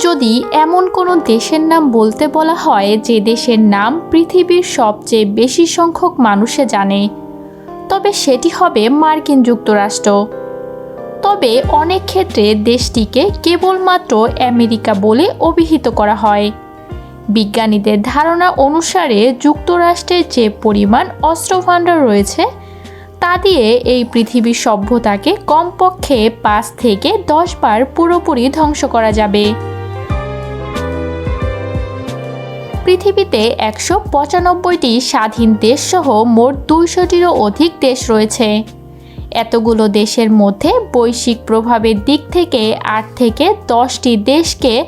যদি এমন কোনো দেশের নাম বলতে বলা হয় যে দেশের নাম পৃথিবীর সবচেয়ে বেশি সংখ্যক মানুষে জানে, তবে সেটি হবে মার্কিন যুক্তরাষ্ট্র। তবে অনেক ক্ষেত্রে দেশটিকে কেবলমাত্র আমেরিকা বলে অভিহিত করা হয়। বিজ্ঞানীদের ধারণা অনুসারে যুক্তরাষ্ট্রের যে পরিমাণ অস্ত্রভাণ্ডার রয়েছে, তা দিয়ে এই পৃথিবীর সভ্যতাকে কমপক্ষে পাঁচ থেকে দশ বার পুরোপুরি ধ্বংস করা যাবে। পৃথিবীতে একশো পঁচানব্বইটি স্বাধীন দেশসহ মোট দুইশোটিরও অধিক দেশ রয়েছে। এতগুলো দেশের মধ্যে বৈশ্বিক প্রভাবের দিক থেকে আট থেকে দশটি দেশকে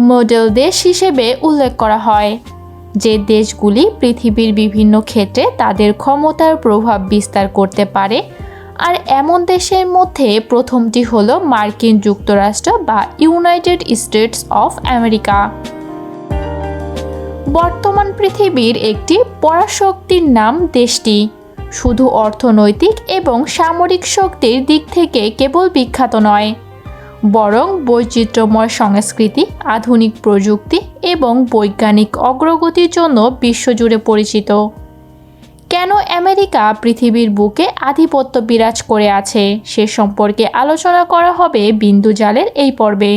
মডেল দেশ হিসেবে উল্লেখ করা হয়। যে দেশগুলি পৃথিবীর বিভিন্ন ক্ষেত্রে তাদের ক্ষমতার প্রভাব বিস্তার করতে পারে আর এমন দেশের মধ্যে প্রথমটি হলো মার্কিন যুক্তরাষ্ট্র বা ইউনাইটেড স্টেটস অফ আমেরিকা। বর্তমান পৃথিবীর একটি পরাশক্তির নাম দেশটি। শুধু অর্থনৈতিক এবং সামরিক শক্তির দিক থেকে কেবল বিখ্যাত নয়, বরং বৈচিত্র্যময় সংস্কৃতি, আধুনিক প্রযুক্তি এবং বৈজ্ঞানিক অগ্রগতির জন্য বিশ্বজুড়ে পরিচিত। কেন আমেরিকা পৃথিবীর বুকে আধিপত্য বিরাজ করে আছে, সে সম্পর্কে আলোচনা করা হবে বিন্দু জালের এই পর্বে।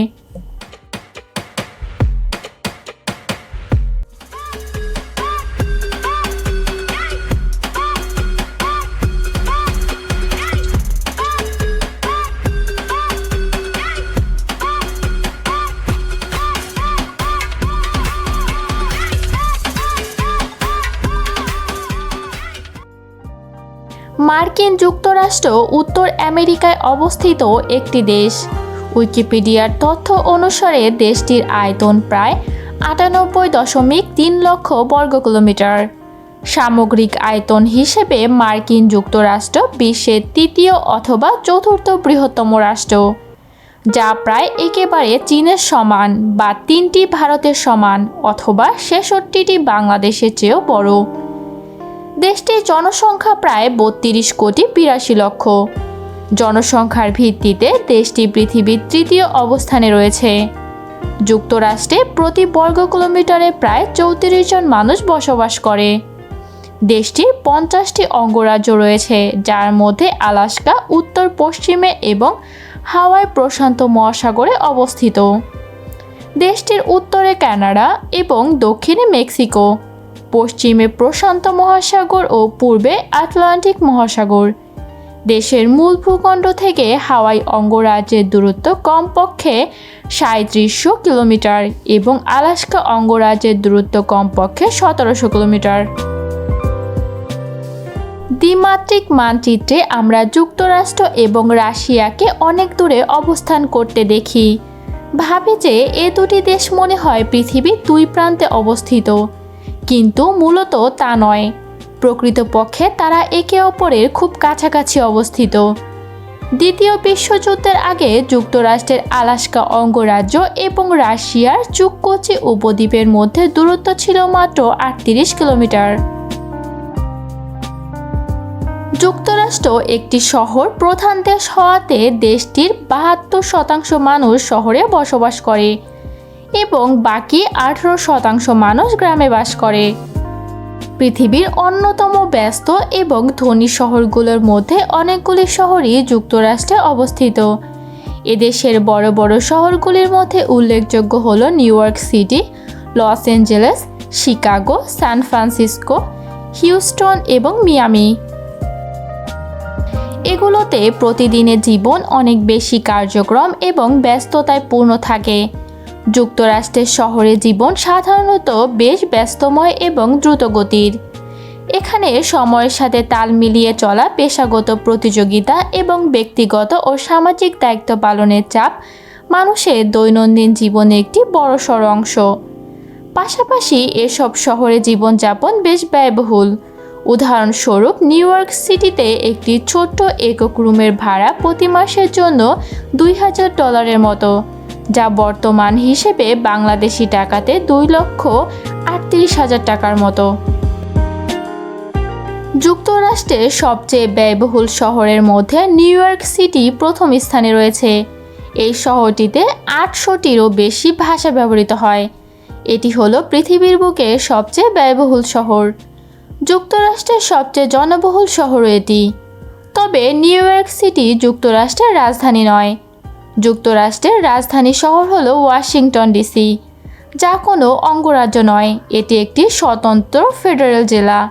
মার্কিন যুক্তরাষ্ট্র উত্তর আমেরিকায় অবস্থিত একটি দেশ। উইকিপিডিয়ার তথ্য অনুসারে দেশটির আয়তন প্রায় আটানব্বই দশমিক তিন লক্ষ বর্গ কিলোমিটার। সামগ্রিক আয়তন হিসেবে মার্কিন যুক্তরাষ্ট্র বিশ্বের তৃতীয় অথবা চতুর্থ বৃহত্তম রাষ্ট্র, যা প্রায় একেবারে চীনের সমান বা তিনটি ভারতের সমান অথবা ছেষট্টিটি বাংলাদেশের চেয়েও বড়। দেশটির জনসংখ্যা প্রায় বত্রিশ কোটি বিরাশি লক্ষ। জনসংখ্যার ভিত্তিতে দেশটি পৃথিবীর তৃতীয় অবস্থানে রয়েছে। যুক্তরাষ্ট্রে প্রতি বর্গ কিলোমিটারে প্রায় চৌত্রিশ জন মানুষ বসবাস করে। দেশটির পঞ্চাশটি অঙ্গরাজ্য রয়েছে, যার মধ্যে আলাস্কা, উত্তর পশ্চিমে এবং হাওয়াই প্রশান্ত মহাসাগরে অবস্থিত। দেশটির উত্তরে কানাডা এবং দক্ষিণে মেক্সিকো। পশ্চিমে প্রশান্ত মহাসাগর ও পূর্বে আটলান্টিক মহাসাগর। দেশের মূল ভূখণ্ড থেকে হাওয়াই অঙ্গরাজ্যের দূরত্ব কমপক্ষে সাঁত্রিশশো কিলোমিটার এবং আলাস্কা অঙ্গরাজ্যের দূরত্ব কমপক্ষে সতেরোশো কিলোমিটার। দ্বিমাত্রিক মানচিত্রে আমরা যুক্তরাষ্ট্র এবং রাশিয়াকে অনেক দূরে অবস্থান করতে দেখি। ভাবে যে এ দুটি দেশ মনে হয় পৃথিবীর দুই প্রান্তে অবস্থিত। কিন্তু মূলত তা নয়। প্রকৃতপক্ষে তারা একে অপরের খুব কাছাকাছি অবস্থিত। দ্বিতীয় বিশ্বযুদ্ধের আগে যুক্তরাষ্ট্রের আলাস্কা অঙ্গরাজ্য এবং রাশিয়ার চুক্কোচি উপদ্বীপের মধ্যে দূরত্ব ছিল মাত্র আটত্রিশ কিলোমিটার। যুক্তরাষ্ট্র একটি শহর প্রধান দেশ হওয়াতে দেশটির বাহাত্তর শতাংশ মানুষ শহরে বসবাস করে। এবং বাকি আঠেরো শতাংশ মানুষ গ্রামে বাস করে। পৃথিবীর অন্যতম ব্যস্ত এবং ধনী শহরগুলোর মধ্যে অনেকগুলি শহরই যুক্তরাষ্ট্রে অবস্থিত। এদেশের বড় বড় শহরগুলির মধ্যে উল্লেখযোগ্য হল New York City, Los Angeles Chicago, San Francisco, Houston এবং মিয়ামি। এগুলোতে প্রতিদিনের জীবন অনেক বেশি কার্যক্রম এবং ব্যস্ততায় পূর্ণ থাকে। যুক্তরাষ্ট্রের শহরে জীবন সাধারণত বেশ ব্যস্তময় এবং দ্রুতগতির। এখানে সময়ের সাথে তাল মিলিয়ে চলা পেশাগত প্রতিযোগিতা এবং ব্যক্তিগত ও সামাজিক দায়িত্ব পালনের চাপ মানুষের দৈনন্দিন জীবনে একটি বড়সড় অংশ। পাশাপাশি এসব শহরে জীবনযাপন বেশ ব্যয়বহুল। উদাহরণস্বরূপ, নিউ ইয়র্ক সিটিতে একটি ছোট্ট একক রুমের ভাড়া প্রতি মাসের জন্য দুই হাজার ডলারের মতো। যা বর্তমান হিসেবে বাংলাদেশি টাকাতে দুই লক্ষ আটত্রিশ হাজার টাকার মতো। যুক্তরাষ্ট্রের সবচেয়ে ব্যয়বহুল শহরের মধ্যে নিউ ইয়র্ক সিটি প্রথম স্থানে রয়েছে। এই শহরটিতে আটশোটিরও বেশি ভাষা ব্যবহৃত হয়। এটি হলো পৃথিবীর বুকে সবচেয়ে ব্যয়বহুল শহর। যুক্তরাষ্ট্রের সবচেয়ে জনবহুল শহর এটি। তবে নিউ ইয়র্ক সিটি যুক্তরাষ্ট্রের রাজধানী নয়। যুক্তরাষ্ট্রের রাজধানী শহর হল ওয়াশিংটন ডিসি, যা কোনো অঙ্গরাজ্য নয়। এটি একটি স্বতন্ত্র ফেডারেল জেলা।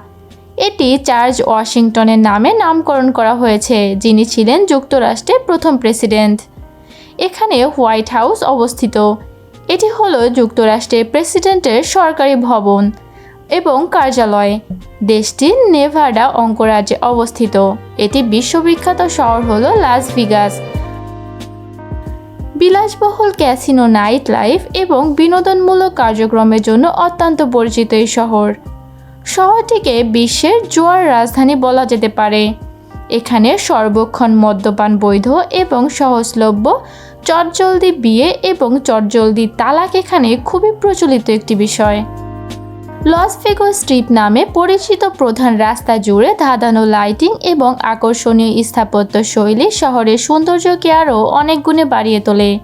এটি চার্জ ওয়াশিংটনের নামে নামকরণ করা হয়েছে, যিনি ছিলেন যুক্তরাষ্ট্রের প্রথম প্রেসিডেন্ট। এখানে হোয়াইট হাউস অবস্থিত। এটি হল যুক্তরাষ্ট্রের প্রেসিডেন্টের সরকারি ভবন এবং কার্যালয়। দেশটির নেভাডা অঙ্গরাজ্যে অবস্থিত। এটি বিশ্ববিখ্যাত শহর হল লাস ভিগাস। বিলাসবহুল ক্যাসিনো নাইট লাইফ এবং বিনোদনমূলক কার্যক্রমের জন্য অত্যন্ত পরিচিত এই শহর। শহরটিকে বিশ্বের জোয়ার রাজধানী বলা যেতে পারে। এখানে সর্বক্ষণ মদ্যপান বৈধ এবং সহজলভ্য, চটজলদি বিয়ে এবং চটজলদি তালাক এখানে খুবই প্রচলিত একটি বিষয়। লস ভেগো স্ট্রিপ নামে পরিচিত প্রধান রাস্তা জুড়ে ধাঁধানো লাইটিং এবং আকর্ষণীয় স্থাপত্য শৈলী শহরের সৌন্দর্যকে আরও অনেক গুণে বাড়িয়ে তোলে।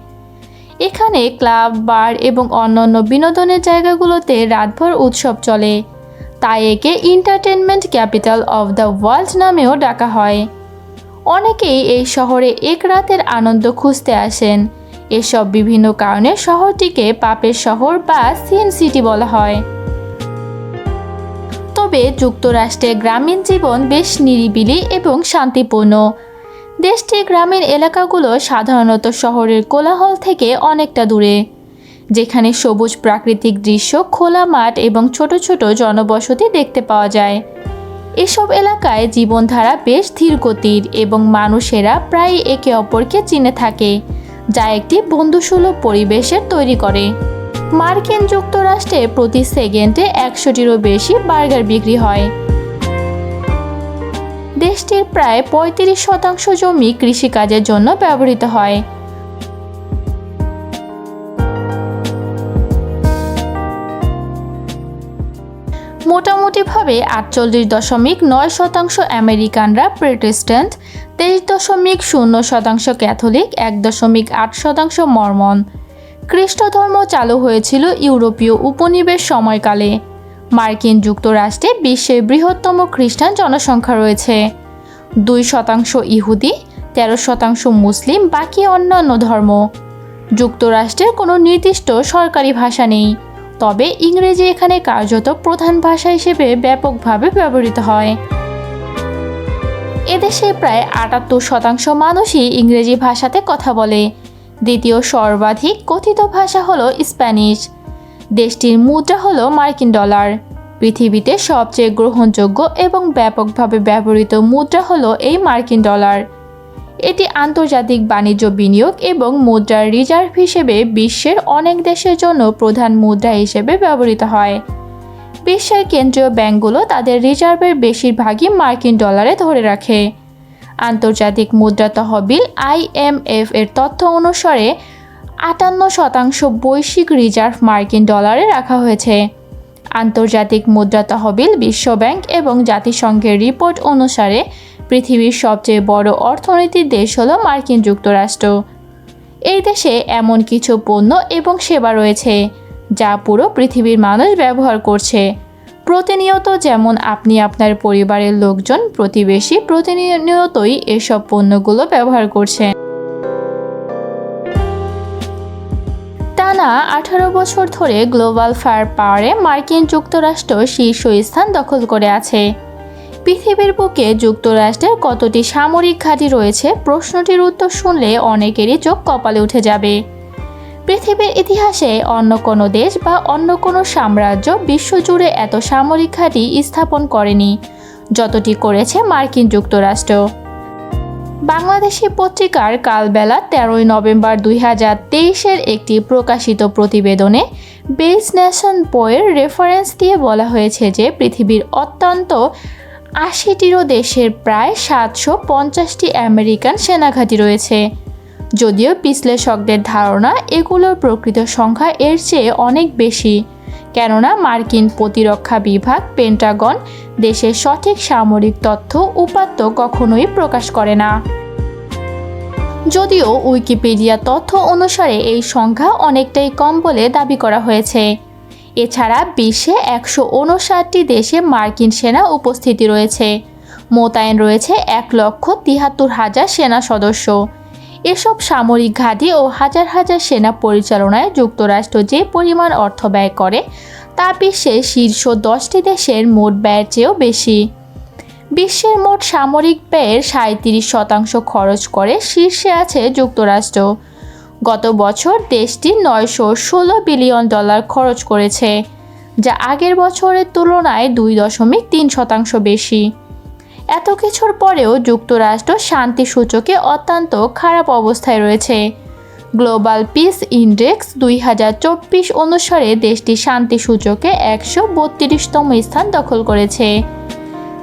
এখানে ক্লাব, বার এবং অন্যান্য বিনোদনের জায়গাগুলোতে রাতভর উৎসব চলে। তাই একে entertainment capital of the world নামেও ডাকা হয়। অনেকেই এই শহরে এক রাতের আনন্দ খুঁজতে আসেন। এসব বিভিন্ন কারণে শহরটিকে পাপের শহর বা সিন সিটি বলা হয়। তবে যুক্তরাষ্ট্রে গ্রামীণ জীবন বেশ নিরিবিলি এবং শান্তিপূর্ণ। দেশটির গ্রামীণ এলাকাগুলো সাধারণত শহরের কোলাহল থেকে অনেকটা দূরে, যেখানে সবুজ প্রাকৃতিক দৃশ্য, খোলা মাঠ এবং ছোট ছোট জনবসতি দেখতে পাওয়া যায়। এসব এলাকায় জীবনধারা বেশ ধীরগতির এবং মানুষেরা প্রায় একে অপরকে চিনে থাকে, যা একটি বন্ধুসুলভ পরিবেশের তৈরি করে। মার্কিন যুক্তরাষ্ট্রে প্রতি সেকেন্ডে একশোটিরও বেশি বার্গার বিক্রি হয়। দেশটির প্রায় পঁয়ত্রিশ শতাংশ জমি কৃষিকাজের জন্য ব্যবহৃত হয়। মোটামুটিভাবে আটচল্লিশ দশমিক নয় শতাংশ আমেরিকানরা প্রেটেস্ট্যান্ট তেইশ দশমিক শূন্য শতাংশ ক্যাথলিক এক দশমিক আট শতাংশ মর্মন খ্রিস্ট ধর্ম চালু হয়েছিল ইউরোপীয় উপনিবেশ সময়কালে। মার্কিন যুক্তরাষ্ট্রে বিশ্বের বৃহত্তম খ্রিস্টান জনসংখ্যা রয়েছে। দুই শতাংশ ইহুদি, তেরো শতাংশ মুসলিম, বাকি অন্যান্য ধর্ম। যুক্তরাষ্ট্রের কোনো নির্দিষ্ট সরকারি ভাষা নেই, তবে ইংরেজি এখানে কার্যত প্রধান ভাষা হিসেবে ব্যাপকভাবে ব্যবহৃত হয়। এদেশে প্রায় আটাত্তর শতাংশ মানুষই ইংরেজি ভাষাতে কথা বলে দ্বিতীয় সর্বাধিক কথিত ভাষা হলো স্প্যানিশ। দেশটির মুদ্রা হলো মার্কিন ডলার। পৃথিবীতে সবচেয়ে গ্রহণযোগ্য এবং ব্যাপকভাবে ব্যবহৃত মুদ্রা হলো এই মার্কিন ডলার। এটি আন্তর্জাতিক বাণিজ্য বিনিয়োগ এবং মুদ্রার রিজার্ভ হিসেবে বিশ্বের অনেক দেশের জন্য প্রধান মুদ্রা হিসেবে ব্যবহৃত হয়। বিশ্বের কেন্দ্রীয় ব্যাংকগুলো তাদের রিজার্ভের বেশিরভাগই মার্কিন ডলারে ধরে রাখে। আন্তর্জাতিক মুদ্রা তহবিল আইএমএফ এর তথ্য অনুসারে আটান্ন শতাংশ বৈশ্বিক রিজার্ভ মার্কিন ডলারে রাখা হয়েছে। আন্তর্জাতিক মুদ্রা তহবিল বিশ্বব্যাংক এবং জাতিসংঘের রিপোর্ট অনুসারে পৃথিবীর সবচেয়ে বড় অর্থনীতির দেশ হল মার্কিন যুক্তরাষ্ট্র। এই দেশে এমন কিছু পণ্য এবং সেবা রয়েছে, যা পুরো পৃথিবীর মানুষ ব্যবহার করছে। প্রতিনিয়ত যেমন আপনি আপনার পরিবারের লোকজন প্রতিবেশী প্রতিনিয়তই এসব পণ্যগুলো ব্যবহার করছেন। টানা আঠারো বছর ধরে গ্লোবাল ফায়ার পাওয়ারে মার্কিন যুক্তরাষ্ট্র শীর্ষ স্থান দখল করে আছে। পৃথিবীর বুকে যুক্তরাষ্ট্রের কতটি সামরিক ঘাঁটি রয়েছে প্রশ্নটির উত্তর শুনলে অনেকেরই চোখ কপালে উঠে যাবে। পৃথিবীর ইতিহাসে অন্য কোনো দেশ বা অন্য কোনো সাম্রাজ্য বিশ্বজুড়ে এত সামরিক ঘাঁটি স্থাপন করেনি, যতটি করেছে মার্কিন যুক্তরাষ্ট্র। বাংলাদেশি পত্রিকার কালবেলা তেরোই নভেম্বর দুই হাজার তেইশের একটি প্রকাশিত প্রতিবেদনে বেস ন্যাশন বইয়ের রেফারেন্স দিয়ে বলা হয়েছে যে পৃথিবীর অত্যন্ত আশিটিরও দেশের প্রায় সাতশো পঞ্চাশটি আমেরিকান সেনাঘাঁটি রয়েছে। যদিও বিশ্লেষকদের ধারণা এগুলোর প্রকৃত সংখ্যা এর চেয়ে অনেক বেশি। কেননা মার্কিন প্রতিরক্ষা বিভাগ, পেন্টাগন দেশের সঠিক সামরিক তথ্য উপাত্ত কখনোই প্রকাশ করে না। যদিও উইকিপিডিয়া তথ্য অনুসারে এই সংখ্যা অনেকটাই কম বলে দাবি করা হয়েছে। এছাড়া বিশ্বে একশো উনষাটটি দেশে মার্কিন সেনা উপস্থিতি রয়েছে। মোতায়েন রয়েছে এক লক্ষ তিহাত্তর হাজার সেনা সদস্য। এসব সামরিক ঘাঁটি ও হাজার হাজার সেনা পরিচালনায় যুক্তরাষ্ট্র যে পরিমাণ অর্থ ব্যয় করে, তা বিশ্বের শীর্ষ দশটি দেশের মোট ব্যয়ের চেয়েও বেশি। বিশ্বের মোট সামরিক ব্যয়ের সাঁত্রিশ শতাংশ খরচ করে শীর্ষে আছে যুক্তরাষ্ট্র। গত বছর দেশটি নয়শো ষোলো বিলিয়ন ডলার খরচ করেছে, যা আগের বছরের তুলনায় দুই দশমিক তিন শতাংশ বেশি। এত কিছুর পরেও যুক্তরাষ্ট্র শান্তি সূচকে অত্যন্ত খারাপ অবস্থায় রয়েছে। গ্লোবাল পিস ইন্ডেক্স দুই হাজার চব্বিশ অনুসারে দেশটি শান্তি সূচকে একশো বত্রিশতম স্থান দখল করেছে,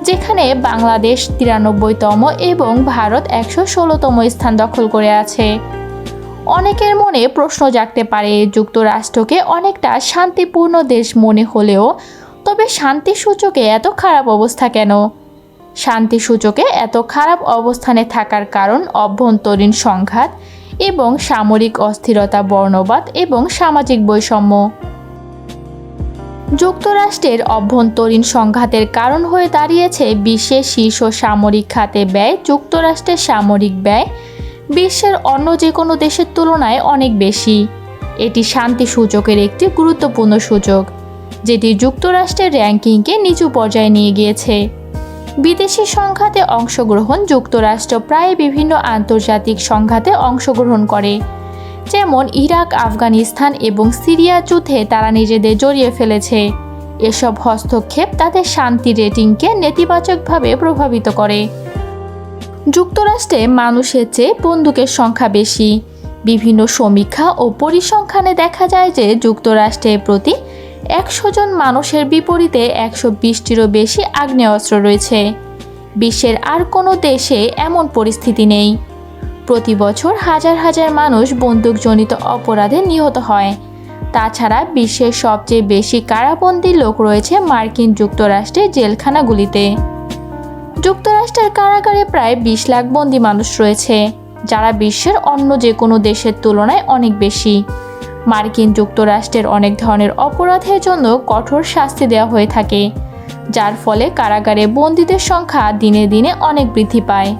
যেখানে বাংলাদেশ তিরানব্বইতম এবং ভারত একশো ষোলোতম স্থান দখল করে আছে। অনেকের মনে প্রশ্ন জাগতে পারে, যুক্তরাষ্ট্রকে অনেকটা শান্তিপূর্ণ দেশ মনে হলেও তবে শান্তি সূচকে এত খারাপ অবস্থা কেন? শান্তি সূচকে এত খারাপ অবস্থানে থাকার কারণ অভ্যন্তরীণ সংঘাত এবং সামরিক অস্থিরতা, বর্ণবাদ এবং সামাজিক বৈষম্য। যুক্তরাষ্ট্রের অভ্যন্তরীণ সংঘাতের কারণ হয়ে দাঁড়িয়েছে বিশ্বের শীর্ষ সামরিক খাতে ব্যয়, যুক্তরাষ্ট্রের সামরিক ব্যয় বিশ্বের অন্য যে কোনো দেশের তুলনায় অনেক বেশি। এটি শান্তি সূচকের একটি গুরুত্বপূর্ণ সূচক, যেটি যুক্তরাষ্ট্রের র্যাঙ্কিংকে নিচু পর্যায়ে নিয়ে গিয়েছে। বিদেশি সংঘাতে অংশগ্রহণ যুক্তরাষ্ট্র প্রায় বিভিন্ন আন্তর্জাতিক সংঘাতে অংশগ্রহণ করে। যেমন ইরাক, আফগানিস্তান এবং সিরিয়া যুদ্ধে তারা নিজেদের জড়িয়ে ফেলেছে। এসব হস্তক্ষেপ তাদের শান্তি রেটিংকে নেতিবাচকভাবে প্রভাবিত করে। যুক্তরাষ্ট্রে মানুষের চেয়ে বন্দুকের সংখ্যা বেশি। বিভিন্ন সমীক্ষা ও পরিসংখ্যানে দেখা যায় যে যুক্তরাষ্ট্রের প্রতি একশো জন মানুষের বিপরীতে একশো বিশটিরও বেশি আগ্নেয়াস্ত্র রয়েছে। বিশ্বের আর কোনো দেশে এমন পরিস্থিতি নেই। প্রতি বছর হাজার হাজার মানুষ বন্দুকজনিত অপরাধে নিহত হয়। তাছাড়া বিশ্বের সবচেয়ে বেশি কারাবন্দী লোক রয়েছে মার্কিন যুক্তরাষ্ট্রের জেলখানাগুলিতে। যুক্তরাষ্ট্রের কারাগারে প্রায় বিশ লাখ বন্দি মানুষ রয়েছে, যারা বিশ্বের অন্য যে কোনো দেশের তুলনায় অনেক বেশি। মার্কিন যুক্তরাষ্ট্রের অনেক ধরনের অপরাধের জন্য কঠোর শাস্তি দেওয়া হয়ে থাকে, যার ফলে কারাগারে বন্দীদের সংখ্যা দিনে দিনে অনেক বৃদ্ধি পায়।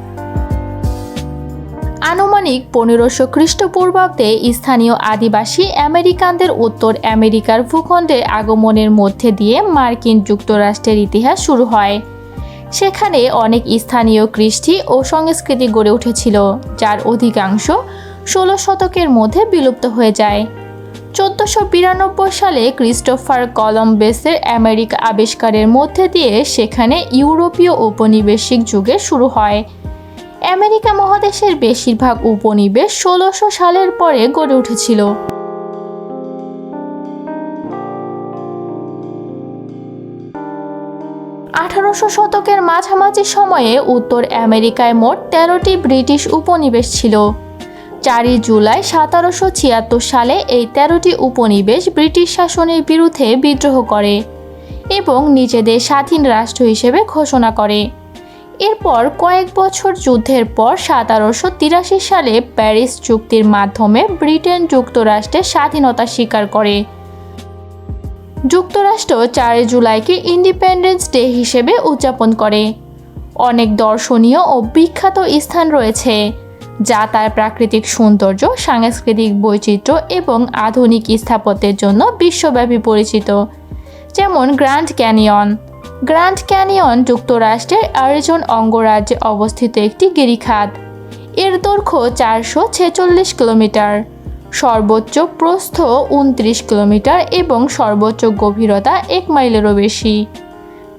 আনুমানিক পনেরোশো খ্রিস্টপূর্বাব্দে স্থানীয় আদিবাসী আমেরিকানদের উত্তর আমেরিকার ভূখণ্ডে আগমনের মধ্যে দিয়ে মার্কিন যুক্তরাষ্ট্রের ইতিহাস শুরু হয়। সেখানে অনেক স্থানীয় কৃষ্টি ও সংস্কৃতি গড়ে উঠেছিল, যার অধিকাংশ ষোলো শতকের মধ্যে বিলুপ্ত হয়ে যায়। চোদ্দোশো বিরানব্বই সালে ক্রিস্টোফার কলম্বেসের আমেরিকা আবিষ্কারের মধ্যে দিয়ে সেখানে ইউরোপীয় ঔপনিবেশিক যুগে শুরু হয়। আমেরিকা মহাদেশের বেশিরভাগ উপনিবেশ ষোলোশো সালের পরে গড়ে উঠেছিল। আঠারোশো শতকের মাঝামাঝি সময়ে উত্তর আমেরিকায় মোট তেরোটি ব্রিটিশ উপনিবেশ ছিল। চারই জুলাই সতেরোশো ছিয়াত্তর সালে এই তেরোটি উপনিবেশ ব্রিটিশ শাসনের বিরুদ্ধে বিদ্রোহ করে এবং নিজেদের স্বাধীন রাষ্ট্র হিসেবে ঘোষণা করে। এরপর কয়েক বছর যুদ্ধের পর সতেরোশো তিরাশি সালে প্যারিস চুক্তির মাধ্যমে ব্রিটেন যুক্তরাষ্ট্রের স্বাধীনতা স্বীকার করে। যুক্তরাষ্ট্র চার জুলাইকে ইন্ডিপেন্ডেন্স ডে হিসেবে উদযাপন করে। অনেক দর্শনীয় ও বিখ্যাত স্থান রয়েছে। যা তার প্রাকৃতিক সৌন্দর্য, সাংস্কৃতিক বৈচিত্র্য এবং আধুনিক স্থাপত্যের জন্য বিশ্বব্যাপী পরিচিত। যেমন গ্র্যান্ড ক্যানিয়ন। গ্র্যান্ড ক্যানিয়ন যুক্তরাষ্ট্রের আরিজন অঙ্গরাজ্যে অবস্থিত একটি গিরিখাত। এর দৈর্ঘ্য চারশো ছেচল্লিশ কিলোমিটার। সর্বোচ্চ প্রস্থ উনত্রিশ কিলোমিটার এবং সর্বোচ্চ গভীরতা এক মাইলেরও বেশি।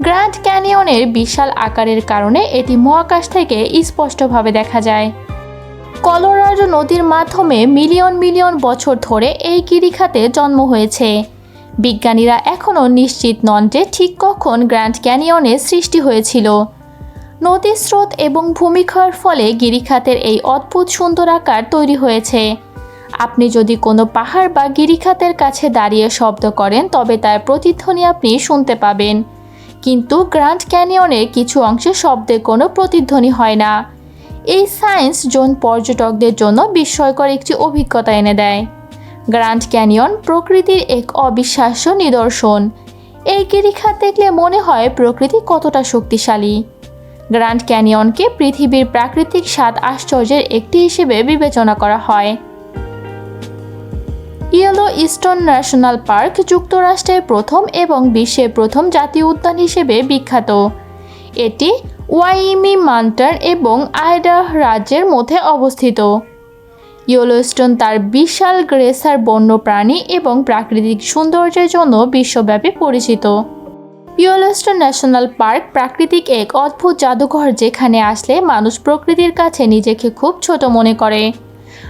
গ্র্যান্ড ক্যানিয়নের বিশাল আকারের কারণে এটি মহাকাশ থেকে স্পষ্টভাবে দেখা যায়। কলোরাডো নদীর মাধ্যমে মিলিয়ন মিলিয়ন বছর ধরে এই গিরিখাতে জন্ম হয়েছে। বিজ্ঞানীরা এখনও নিশ্চিত নন যে ঠিক কখন গ্র্যান্ড ক্যানিয়নের সৃষ্টি হয়েছিল। নদীর স্রোত এবং ভূমিক্ষয়ের ফলে গিরিখাতের এই অদ্ভুত সুন্দর আকার তৈরি হয়েছে। আপনি যদি কোনো পাহাড় বা গিরিখাতের কাছে দাঁড়িয়ে শব্দ করেন, তবে তার প্রতিধ্বনি আপনি শুনতে পাবেন। কিন্তু গ্র্যান্ড ক্যানিয়নের কিছু অংশে শব্দের কোনো প্রতিধ্বনি হয় না। এই সায়েন্স জোন পর্যটকদের জন্য বিস্ময়কর একটি অভিজ্ঞতা এনে দেয়। গ্র্যান্ড ক্যানিয়ন প্রকৃতির এক অবিশ্বাস্য নিদর্শন। এই গিরিখাত দেখলে মনে হয় প্রকৃতি কতটা শক্তিশালী। গ্র্যান্ড ক্যানিয়নকে পৃথিবীর প্রাকৃতিক সাত আশ্চর্যের একটি হিসেবে বিবেচনা করা হয়। ইয়েলো ইস্টার্ন ন্যাশনাল পার্ক যুক্তরাষ্ট্রের প্রথম এবং বিশ্বের প্রথম জাতীয় উদ্যান হিসেবে বিখ্যাত। এটি ওয়াইমি মান্টার এবং আয়ডা রাজ্যের মধ্যে অবস্থিত। ইয়েলোস্টোন তার বিশাল গ্রেসার বন্যপ্রাণী এবং প্রাকৃতিক সৌন্দর্যের জন্য বিশ্বব্যাপী পরিচিত। ইয়েলোস্টোন ন্যাশনাল পার্ক প্রাকৃতিক এক অদ্ভুত জাদুঘর যেখানে আসলে মানুষ প্রকৃতির কাছে নিজেকে খুব ছোট মনে করে।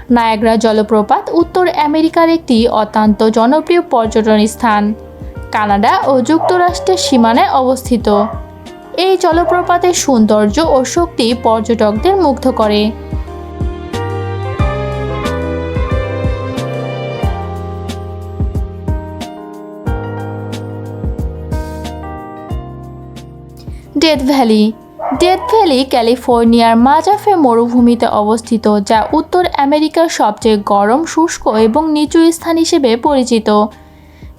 নায়াগ্রা জলপ্রপাত উত্তর আমেরিকার একটি অত্যন্ত জনপ্রিয় পর্যটন স্থান। কানাডা ও যুক্তরাষ্ট্রের সীমানায় অবস্থিত। এই জলপ্রপাতের সৌন্দর্য ও শক্তি পর্যটকদের মুগ্ধ করে। ডেথ ভ্যালি ডেথ ভ্যালি ক্যালিফোর্নিয়ার মাজাফে মরুভূমিতে অবস্থিত, যা উত্তর আমেরিকার সবচেয়ে গরম, শুষ্ক এবং নিচু স্থান হিসেবে পরিচিত।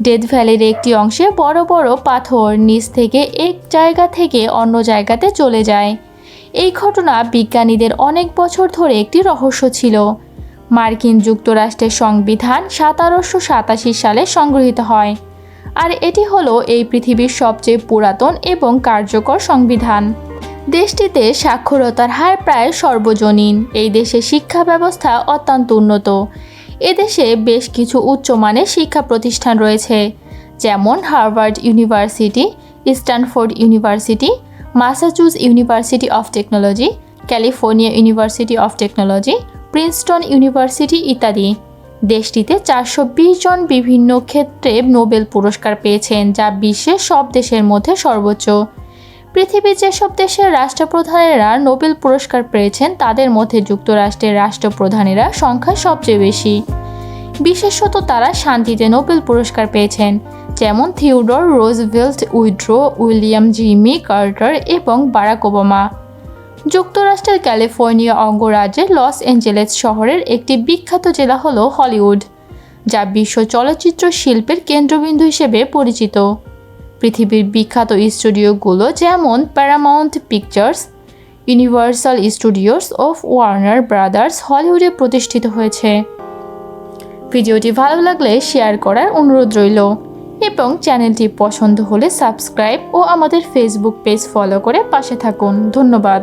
ডেথ ভ্যালির একটি অংশে বড় বড় পাথর নিচ থেকে এক জায়গা থেকে অন্য জায়গাতে চলে যায়। এই ঘটনা বিজ্ঞানীদের অনেক বছর ধরে একটি রহস্য ছিল। মার্কিন যুক্তরাষ্ট্রের সংবিধান সতেরোশো সাতাশি সালে সংগৃহীত হয়, আর এটি হলো এই পৃথিবীর সবচেয়ে পুরাতন এবং কার্যকর সংবিধান। দেশটিতে সাক্ষরতার হার প্রায় সর্বজনীন। এই দেশে শিক্ষা ব্যবস্থা অত্যন্ত উন্নত। এদেশে বেশ কিছু উচ্চমানের শিক্ষা প্রতিষ্ঠান রয়েছে, যেমন Harvard University, Stanford University Massachusetts University of Technology, California University of Technology, Princeton University ইত্যাদি। দেশটিতে চারশো বিশ জন বিভিন্ন ক্ষেত্রে নোবেল পুরস্কার পেয়েছেন, যা বিশ্বের সব দেশের মধ্যে সর্বোচ্চ। পৃথিবীর যেসব দেশের রাষ্ট্রপ্রধানেরা নোবেল পুরস্কার পেয়েছেন, তাদের মধ্যে যুক্তরাষ্ট্রের রাষ্ট্রপ্রধানেরা সংখ্যা সবচেয়ে বেশি। বিশেষত তারা শান্তিতে নোবেল পুরস্কার পেয়েছেন, যেমন Theodore Roosevelt, Woodrow, William Jimmy Carter এবং বারাক ওবামা। যুক্তরাষ্ট্রের ক্যালিফোর্নিয়া অঙ্গরাজ্যের লস অ্যাঞ্জেলেস শহরের একটি বিখ্যাত জেলা হল হলিউড, যা বিশ্ব চলচ্চিত্র শিল্পের কেন্দ্রবিন্দু হিসেবে পরিচিত। পৃথিবীর বিখ্যাত স্টুডিওগুলো যেমন Paramount Pictures Universal Studios of Warner Brothers হলিউডে প্রতিষ্ঠিত হয়েছে। ভিডিওটি ভালো লাগলে শেয়ার করার অনুরোধ রইল। এবং চ্যানেলটি পছন্দ হলে সাবস্ক্রাইব ও আমাদের ফেসবুক পেজ ফলো করে পাশে থাকুন। ধন্যবাদ।